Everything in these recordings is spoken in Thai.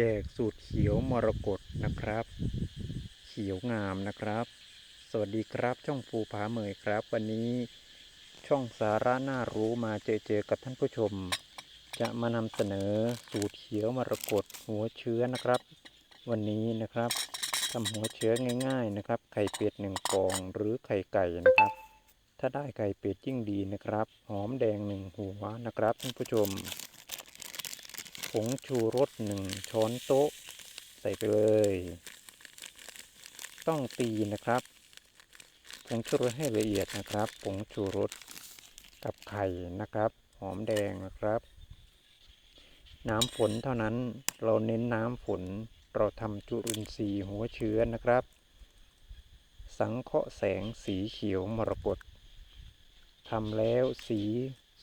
แจกสูตรเขียวมรกตนะครับ เขียวงามนะครับ สวัสดีครับช่องภูผาเมยครับ วันนี้ช่องสาระน่ารู้มาเจอเจอกับท่านผู้ชม จะมานำเสนอสูตรเขียวมรกตหัวเชื้อนะครับ วันนี้นะครับทำหัวเชื้อง่าย ๆนะครับ ไข่เป็ดหนึ่งฟองหรือไข่ไก่นะครับ ถ้าได้ไข่เป็ดยิ่งดีนะครับ หอมแดงหนึ่งหัวนะครับท่านผู้ชม งชูรสหนึ่งช้อนโต๊ะ ใส่ไปเลย ต้องตีนะครับ ผงชูรสให้ละเอียดนะครับ ผงชูรสกับไข่นะครับ หอมแดงนะครับ น้ำฝนเท่านั้นเราเน้นน้ำฝนเราทำจุลินทรีย์หัวเชื้อนะครับ สังเคราะห์แสงสีเขียวมรกตทำแล้วสี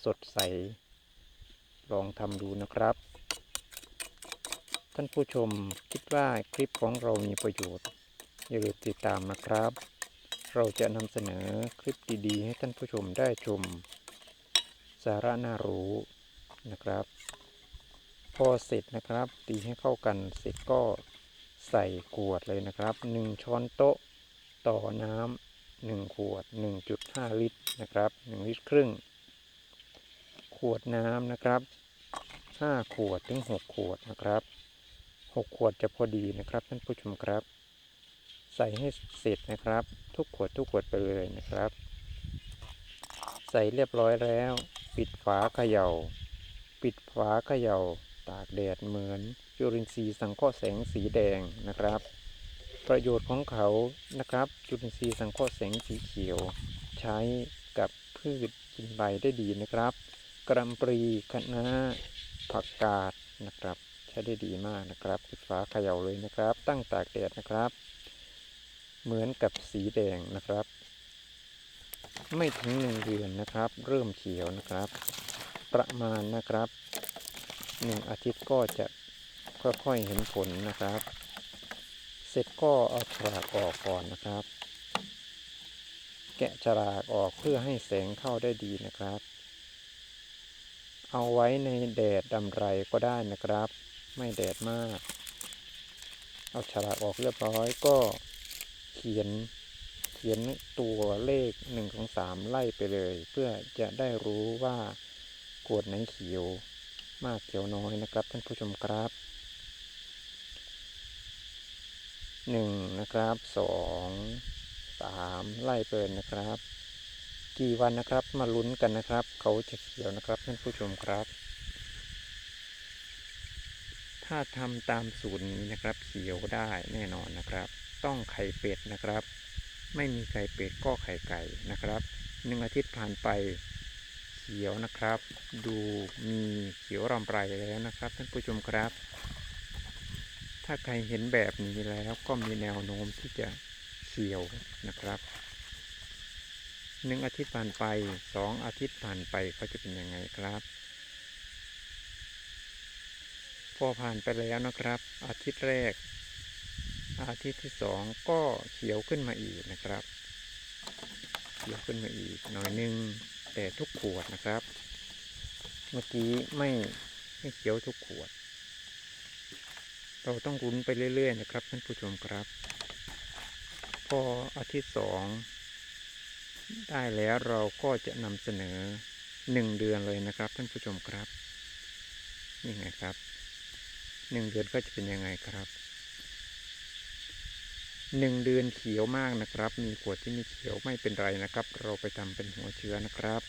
สดใส ลองทำดูนะครับ ท่านผู้ชมคิดว่าคลิปของเรามีประโยชน์ อย่าลืมติดตามนะครับ เราจะนำเสนอคลิปดีๆ ให้ท่านผู้ชมได้ชม สาระน่ารู้นะครับ พอเสร็จนะครับ ตีให้เข้ากันเสร็จก็ใส่ขวดเลยนะครับ 1 ช้อนโต๊ะต่อน้ำ1ขวด 1.5 ลิตรนะครับ 1 ลิตรครึ่ง ขวดน้ำนะครับ 5 ขวดถึง 6 ขวดนะครับ 6 ขวดจะพอดีนะครับท่านผู้ชมครับ ใส่ให้เสร็จนะครับ ทุกขวดทุกขวดไปเลยนะครับ ใส่เรียบร้อยแล้ว ปิดฝาเขย่า ปิดฝาเขย่า ตากแดดเหมือนจุลินทรีย์สังเคราะห์แสงสีแดงนะครับ ประโยชน์ของเขานะครับ จุลินทรีย์สังเคราะห์แสงสีเขียว ใช้กับพืชกินใบได้ดีนะครับ กระหลำปรีคะน้าผักกาดนะครับ ช้ได้ดีมากนะครับปิดฝาเขย่าเลยนะครับ ตั้งตากแดดนะครับ เหมือนกับสีแดงนะครับ ไม่ถึงหนึ่งเดือนนะครับ เริ่มเขียวนะครับ ประมาณนะครับหนึ่งอาทิตย์ก็จะค่อยๆเห็นผลนะครับ เสร็จก็เอาฉลากออกก่อนนะครับ แกะฉลากออกเพื่อให้แสงเข้าได้ดีนะครับ เอาไว้ในแดดดำไรก็ได้นะครับ ไม่แดดมาก เอาฉลากออกเรียบร้อยก็เขียนเขียนตัวเลข1นึ่งของสามไล่ไปเลย เพื่อจะได้รู้ว่าขวดไหนเขียว มากเขียวน้อยนะครับท่านผู้ชมครับหนึ่งนะครับสองสามไล่เปิดนะครับ กี่วันนะครับมาลุ้นกันนะครับ เขาจะเขียวนะครับท่านผู้ชมครับ ถ้าทำตามสูตรนี้นะครับเขียวได้แน่นอนนะครับ ต้องไข่เป็ดนะครับ ไม่มีไข่เป็ดก็ไข่ไก่นะครับหนึ่งอาทิตย์ผ่านไปเขียวนะครับ ดูมีเขียวรำไรแล้วนะครับท่านผู้ชมครับ ถ้าใครเห็นแบบนี้แล้วก็มีแนวโน้มที่จะเขียวนะครับหนึ่งอาทิตย์ผ่านไปสองอาทิตย์ผ่านไปเขาจะเป็นยังไงครับ พอผ่านไปแล้วนะครับ อาทิตย์แรก อาทิตย์ที่สองก็เขียวขึ้นมาอีกนะครับ เขียวขึ้นมาอีกหน่อยนึงแต่ทุกขวดนะครับ เมื่อกี้ไม่ไม่เขียวทุกขวด เราต้องรุ้นไปเรื่อย ๆ นะครับท่านผู้ชมครับ พออาทิตย์สองได้แล้วเราก็จะนำเสนอหนึ่งเดือนเลยนะครับท่านผู้ชมครับ นี่ไงครับ หนึ่งเดือนก็จะเป็นยังไงครับหนึ่งเดือนเขียวมากนะครับ มีขวดที่มีเขียวไม่เป็นไรนะครับ เราไปทำเป็นหัวเชื้อนะครับ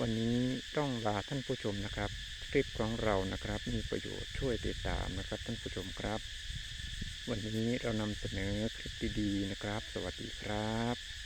วันนี้ต้องลาท่านผู้ชมนะครับคลิปของเรานะครับ มีประโยชน์ช่วยติดตามนะครับ ท่านผู้ชมครับ วันนี้เรานำเสนอคลิปดีๆนะครับ สวัสดีครับ